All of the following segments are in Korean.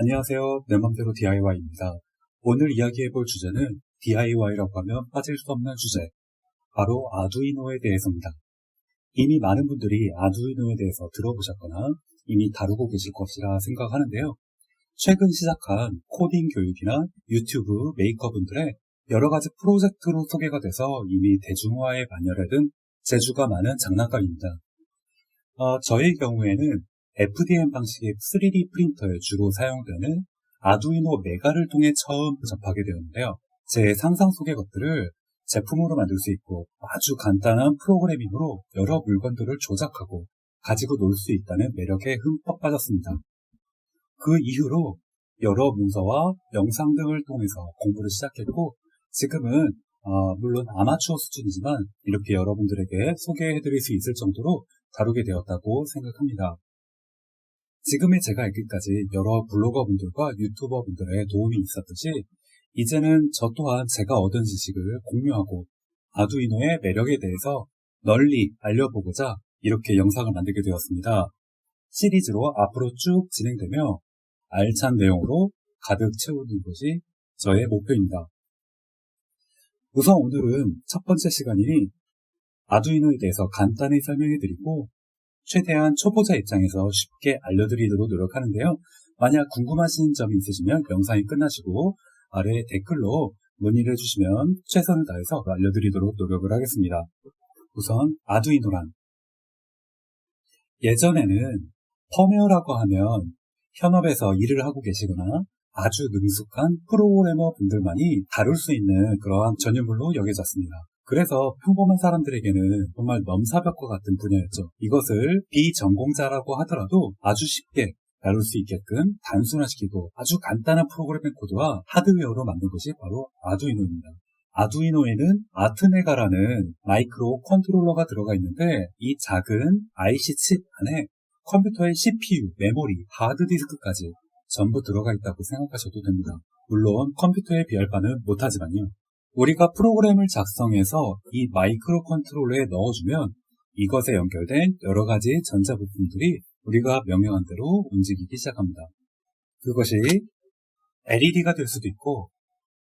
안녕하세요. 내 맘대로 DIY입니다. 오늘 이야기해볼 주제는 DIY라고 하면 빠질 수 없는 주제, 바로 아두이노에 대해서입니다. 이미 많은 분들이 아두이노에 대해서 들어보셨거나 이미 다루고 계실 것이라 생각하는데요. 최근 시작한 코딩 교육이나 유튜브 메이커분들의 여러 가지 프로젝트로 소개가 돼서 이미 대중화에 반열에 든 재주가 많은 장난감입니다. 어, 저의 경우에는 FDM 방식의 3D 프린터에 주로 사용되는 아두이노 메가를 통해 처음 접하게 되었는데요. 제 상상 속의 것들을 제품으로 만들 수 있고 아주 간단한 프로그래밍으로 여러 물건들을 조작하고 가지고 놀 수 있다는 매력에 흠뻑 빠졌습니다. 그 이후로 여러 문서와 영상 등을 통해서 공부를 시작했고 지금은 어, 물론 아마추어 수준이지만 이렇게 여러분들에게 소개해드릴 수 있을 정도로 다루게 되었다고 생각합니다. 지금의 제가 알기까지 여러 블로거분들과 유튜버분들의 도움이 있었듯이 이제는 저 또한 제가 얻은 지식을 공유하고 아두이노의 매력에 대해서 널리 알려보고자 이렇게 영상을 만들게 되었습니다. 시리즈로 앞으로 쭉 진행되며 알찬 내용으로 가득 채우는 것이 저의 목표입니다. 우선 오늘은 첫 번째 시간이니 아두이노에 대해서 간단히 설명해 드리고 최대한 초보자 입장에서 쉽게 알려드리도록 노력하는데요. 만약 궁금하신 점이 있으시면 영상이 끝나시고 아래 댓글로 문의를 해주시면 최선을 다해서 알려드리도록 노력을 하겠습니다. 우선 아두이노란 예전에는 펌웨어라고 하면 현업에서 일을 하고 계시거나 아주 능숙한 프로그래머 분들만이 다룰 수 있는 그러한 전유물로 여겨졌습니다. 그래서 평범한 사람들에게는 정말 넘사벽과 같은 분야였죠. 이것을 비전공자라고 하더라도 아주 쉽게 다룰 수 있게끔 단순화시키고 아주 간단한 프로그래밍 코드와 하드웨어로 만든 것이 바로 아두이노입니다. 아두이노에는 아트메가라는 마이크로 컨트롤러가 들어가 있는데 이 작은 IC 칩 안에 컴퓨터의 CPU, 메모리, 하드디스크까지 전부 들어가 있다고 생각하셔도 됩니다. 물론 컴퓨터에 비할 바는 못하지만요. 우리가 프로그램을 작성해서 이 마이크로 컨트롤러에 넣어주면 이것에 연결된 여러 가지 전자 부품들이 우리가 명령한 대로 움직이기 시작합니다. 그것이 LED가 될 수도 있고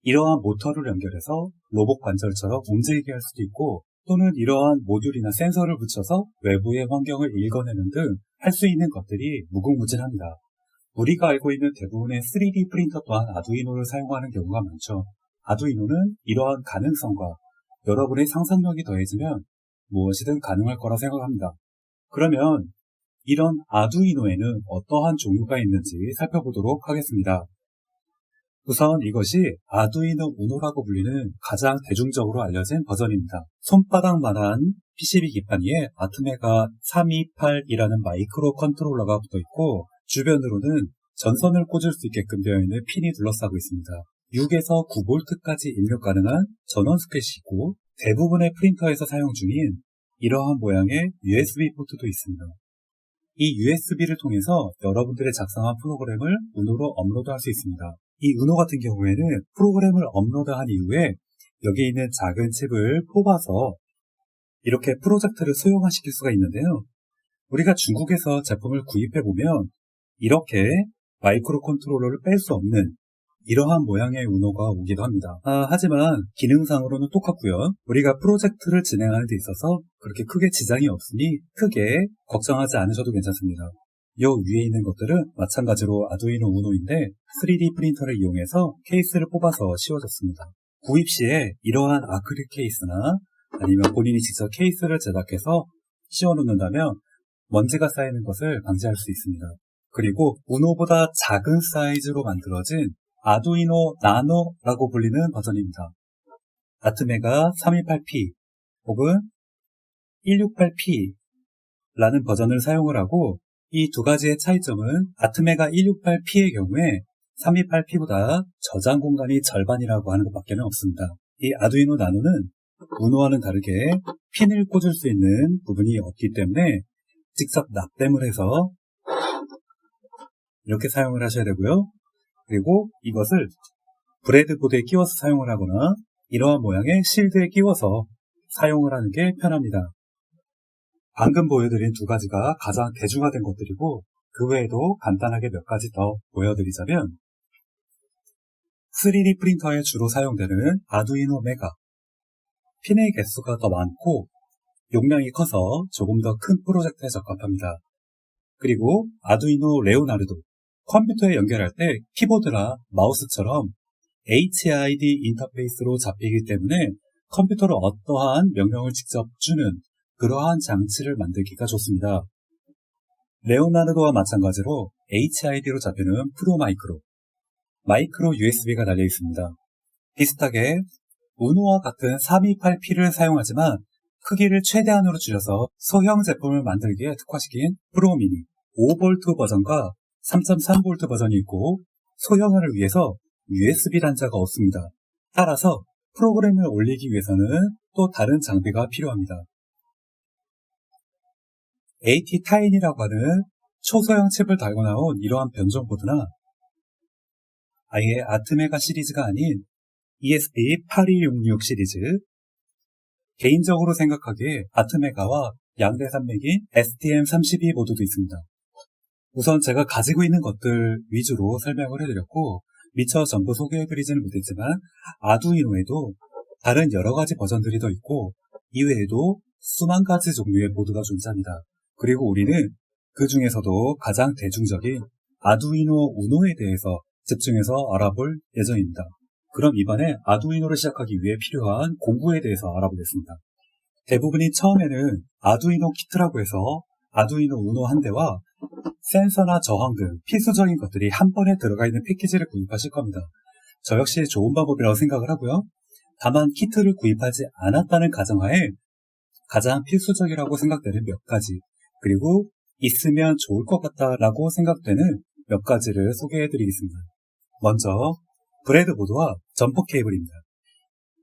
이러한 모터를 연결해서 로봇 관절처럼 움직이게 할 수도 있고 또는 이러한 모듈이나 센서를 붙여서 외부의 환경을 읽어내는 등 할 수 있는 것들이 무궁무진합니다. 우리가 알고 있는 대부분의 3D 프린터 또한 아두이노를 사용하는 경우가 많죠. 아두이노는 이러한 가능성과 여러분의 상상력이 더해지면 무엇이든 가능할 거라 생각합니다. 그러면 이런 아두이노에는 어떠한 종류가 있는지 살펴보도록 하겠습니다. 우선 이것이 아두이노 우노라고 불리는 가장 대중적으로 알려진 버전입니다. 손바닥만한 PCB 기판 위에 아트메가 328이라는 마이크로 컨트롤러가 붙어 있고 주변으로는 전선을 꽂을 수 있게끔 되어 있는 핀이 둘러싸고 있습니다. 6에서 9V까지 입력 가능한 전원 스켓이고 대부분의 프린터에서 사용 중인 이러한 모양의 USB 포트도 있습니다. 이 USB를 통해서 여러분들의 작성한 프로그램을 운으로 업로드할 수 있습니다. 이 은호 같은 경우에는 프로그램을 업로드한 이후에 여기에 있는 작은 칩을 뽑아서 이렇게 프로젝트를 소형화시킬 수가 있는데요. 우리가 중국에서 제품을 구입해 보면 이렇게 마이크로 컨트롤러를 뺄 수 없는 이러한 모양의 운호가 오기도 합니다. 아, 하지만 기능상으로는 똑같고요. 우리가 프로젝트를 진행하는 데 있어서 그렇게 크게 지장이 없으니 크게 걱정하지 않으셔도 괜찮습니다. 이 위에 있는 것들은 마찬가지로 아두이노 우노인데 3D 프린터를 이용해서 케이스를 뽑아서 씌워졌습니다. 구입 시에 이러한 아크릴 케이스나 아니면 본인이 직접 케이스를 제작해서 씌워놓는다면 먼지가 쌓이는 것을 방지할 수 있습니다. 그리고 우노보다 작은 사이즈로 만들어진 아두이노 나노라고 불리는 버전입니다. 아트메가 328P 혹은 168P라는 버전을 사용을 하고 이 두 가지의 차이점은 아트메가 168P의 경우에 328P보다 저장 공간이 절반이라고 하는 것밖에 없습니다. 이 아두이노 나노는 우노와는 다르게 핀을 꽂을 수 있는 부분이 없기 때문에 직접 납땜을 해서 이렇게 사용을 하셔야 되고요. 그리고 이것을 브레드보드에 끼워서 사용을 하거나 이러한 모양의 실드에 끼워서 사용을 하는 게 편합니다. 방금 보여드린 두 가지가 가장 대중화된 것들이고 그 외에도 간단하게 몇 가지 더 보여드리자면 3D 프린터에 주로 사용되는 아두이노 메가 핀의 개수가 더 많고 용량이 커서 조금 더 큰 프로젝트에 적합합니다. 그리고 아두이노 레오나르도 컴퓨터에 연결할 때 키보드나 마우스처럼 HID 인터페이스로 잡히기 때문에 컴퓨터로 어떠한 명령을 직접 주는 그러한 장치를 만들기가 좋습니다. 레오나르도와 마찬가지로 HID로 잡히는 프로 마이크로, 마이크로 USB가 달려 있습니다. 비슷하게 우노와 같은 328P를 사용하지만 크기를 최대한으로 줄여서 소형 제품을 만들기에 특화시킨 프로미니 5V 버전과 3.3V 버전이 있고 소형화를 위해서 USB 단자가 없습니다. 따라서 프로그램을 올리기 위해서는 또 다른 장비가 필요합니다. AT 타인이라고 하는 초소형 칩을 달고 나온 이러한 변종 보드나 아예 아트메가 시리즈가 아닌 ESP8266 시리즈 개인적으로 생각하기에 아트메가와 양대 산맥인 STM32 보드도 있습니다. 우선 제가 가지고 있는 것들 위주로 설명을 해드렸고 미처 전부 소개해드리지는 못했지만 아두이노에도 다른 여러 가지 버전들이 더 있고 이외에도 수만 가지 종류의 보드가 존재합니다. 그리고 우리는 그 중에서도 가장 대중적인 아두이노 우노에 대해서 집중해서 알아볼 예정입니다. 그럼 이번에 아두이노를 시작하기 위해 필요한 공부에 대해서 알아보겠습니다. 대부분이 처음에는 아두이노 키트라고 해서 아두이노 우노 한 대와 센서나 저항 등 필수적인 것들이 한 번에 들어가 있는 패키지를 구입하실 겁니다. 저 역시 좋은 방법이라고 생각을 하고요. 다만 키트를 구입하지 않았다는 가정하에 가장 필수적이라고 생각되는 몇 가지 그리고 있으면 좋을 것 같다라고 생각되는 몇 가지를 소개해 드리겠습니다. 먼저 브레드보드와 점퍼 케이블입니다.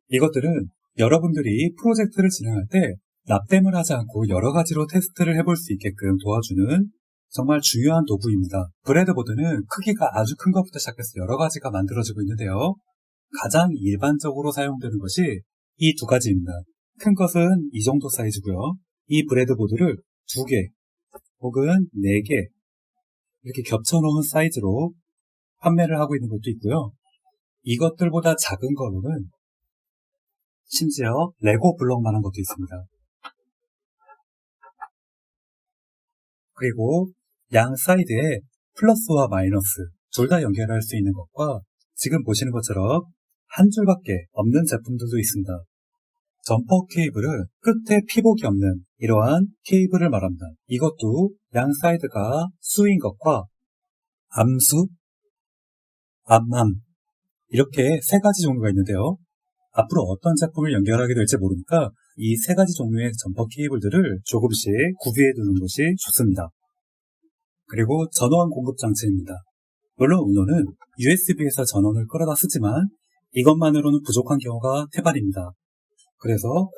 이것들은 여러분들이 프로젝트를 진행할 때 납땜을 하지 않고 여러 가지로 테스트를 해볼 수 있게끔 도와주는 정말 중요한 도구입니다. 브레드보드는 크기가 아주 큰 것부터 시작해서 여러 가지가 만들어지고 있는데요. 가장 일반적으로 사용되는 것이 이 두 가지입니다. 큰 것은 이 정도 사이즈고요. 이 브레드보드를 두 개 혹은 네 개 이렇게 겹쳐놓은 사이즈로 판매를 하고 있는 것도 있고요. 이것들보다 작은 거로는 심지어 레고 블럭만한 것도 있습니다. 그리고 양 사이드에 플러스와 마이너스 둘 다 연결할 수 있는 것과 지금 보시는 것처럼 한 줄밖에 없는 제품들도 있습니다. 점퍼 케이블은 끝에 피복이 없는 이러한 케이블을 말합니다. 이것도 양 사이드가 수인 것과 암수, 암암 이렇게 세 가지 종류가 있는데요. 앞으로 어떤 제품을 연결하게 될지 모르니까 이 세 가지 종류의 점퍼 케이블들을 조금씩 구비해 두는 것이 좋습니다. 그리고 전원 공급 장치입니다. 물론 우노는 USB에서 전원을 끌어다 쓰지만 이것만으로는 부족한 경우가 태반입니다. 그래서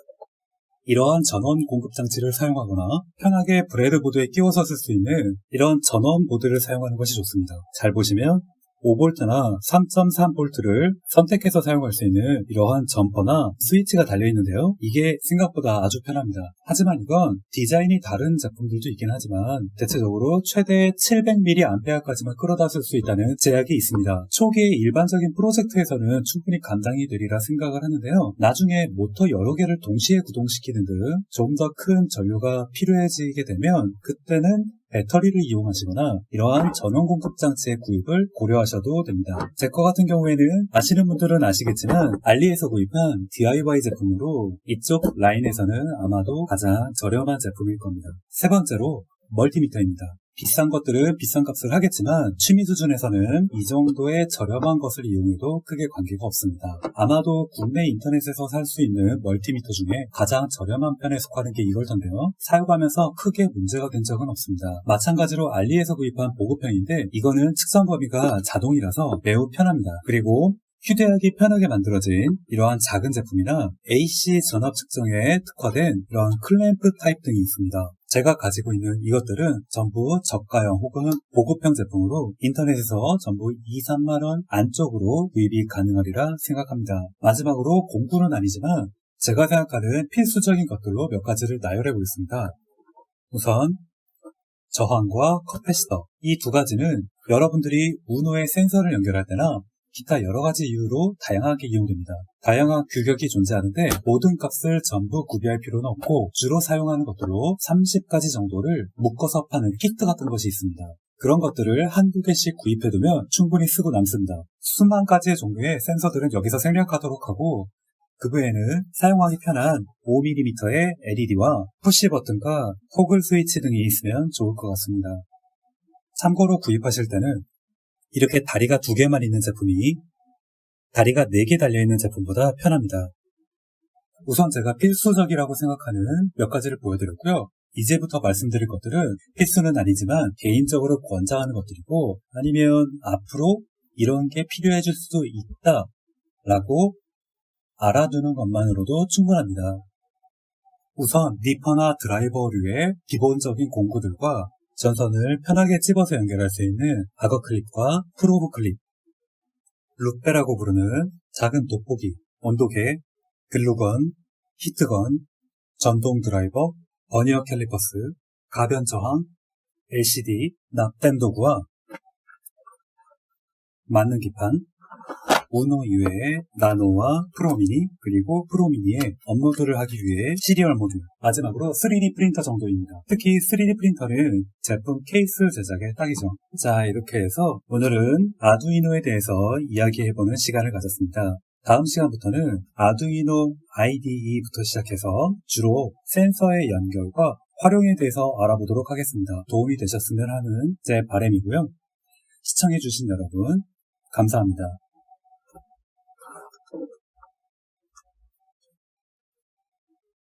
이러한 전원 공급 장치를 사용하거나 편하게 브레드보드에 끼워서 쓸 수 있는 이런 전원 보드를 사용하는 것이 좋습니다. 잘 보시면 5V나 3.3V를 선택해서 사용할 수 있는 이러한 점퍼나 스위치가 달려 있는데요. 이게 생각보다 아주 편합니다. 하지만 이건 디자인이 다른 제품들도 있긴 하지만 대체적으로 최대 700mAh까지만 끌어다 쓸 수 있다는 제약이 있습니다. 초기에 일반적인 프로젝트에서는 충분히 감당이 되리라 생각을 하는데요. 나중에 모터 여러 개를 동시에 구동시키는 등 좀 더 큰 전류가 필요해지게 되면 그때는 배터리를 이용하시거나 이러한 전원 공급 장치의 구입을 고려하셔도 됩니다. 제 거 같은 경우에는 아시는 분들은 아시겠지만 알리에서 구입한 DIY 제품으로 이쪽 라인에서는 아마도 가장 저렴한 제품일 겁니다. 세 번째로 멀티미터입니다. 비싼 것들은 비싼 값을 하겠지만 취미 수준에서는 이 정도의 저렴한 것을 이용해도 크게 관계가 없습니다. 아마도 국내 인터넷에서 살 수 있는 멀티미터 중에 가장 저렴한 편에 속하는 게 이걸 텐데요. 사용하면서 크게 문제가 된 적은 없습니다. 마찬가지로 알리에서 구입한 보급형인데 이거는 측정 범위가 자동이라서 매우 편합니다. 그리고 휴대하기 편하게 만들어진 이러한 작은 제품이나 AC 전압 측정에 특화된 이러한 클램프 타입 등이 있습니다. 제가 가지고 있는 이것들은 전부 저가형 혹은 보급형 제품으로 인터넷에서 전부 2, 3만원 안쪽으로 구입이 가능하리라 생각합니다. 마지막으로 공구는 아니지만 제가 생각하는 필수적인 것들로 몇 가지를 나열해 보겠습니다. 우선 저항과 커패시터 이 두 가지는 여러분들이 우노의 센서를 연결할 때나 기타 여러 가지 이유로 다양하게 이용됩니다. 다양한 규격이 존재하는데 모든 값을 전부 구비할 필요는 없고 주로 사용하는 것들로 30가지 정도를 묶어서 파는 키트 같은 것이 있습니다. 그런 것들을 한두 개씩 구입해두면 충분히 쓰고 남습니다. 수만 가지의 종류의 센서들은 여기서 생략하도록 하고 그 외에는 사용하기 편한 5mm의 LED와 푸시 버튼과 토글 스위치 등이 있으면 좋을 것 같습니다. 참고로 구입하실 때는 이렇게 다리가 두 개만 있는 제품이 다리가 네 개 달려있는 제품보다 편합니다. 우선 제가 필수적이라고 생각하는 몇 가지를 보여드렸고요. 이제부터 말씀드릴 것들은 필수는 아니지만 개인적으로 권장하는 것들이고 아니면 앞으로 이런 게 필요해질 수도 있다 라고 알아두는 것만으로도 충분합니다. 우선 니퍼나 드라이버류의 기본적인 공구들과 전선을 편하게 집어서 연결할 수 있는 악어 클립과 프로브 클립, 룻배라고 부르는 작은 돋보기, 온도계, 글루건, 히트건, 전동 드라이버, 버니어 캘리퍼스, 가변 저항, LCD, 납땜 도구와 맞는 기판, 우노 이외에 나노와 프로미니 그리고 프로미니에 업로드를 하기 위해 시리얼 모듈 마지막으로 3D 프린터 정도입니다. 특히 3D 프린터는 제품 케이스 제작에 딱이죠. 자 이렇게 해서 오늘은 아두이노에 대해서 이야기해보는 시간을 가졌습니다. 다음 시간부터는 아두이노 IDE부터 시작해서 주로 센서의 연결과 활용에 대해서 알아보도록 하겠습니다. 도움이 되셨으면 하는 제 바람이고요. 시청해주신 여러분 감사합니다.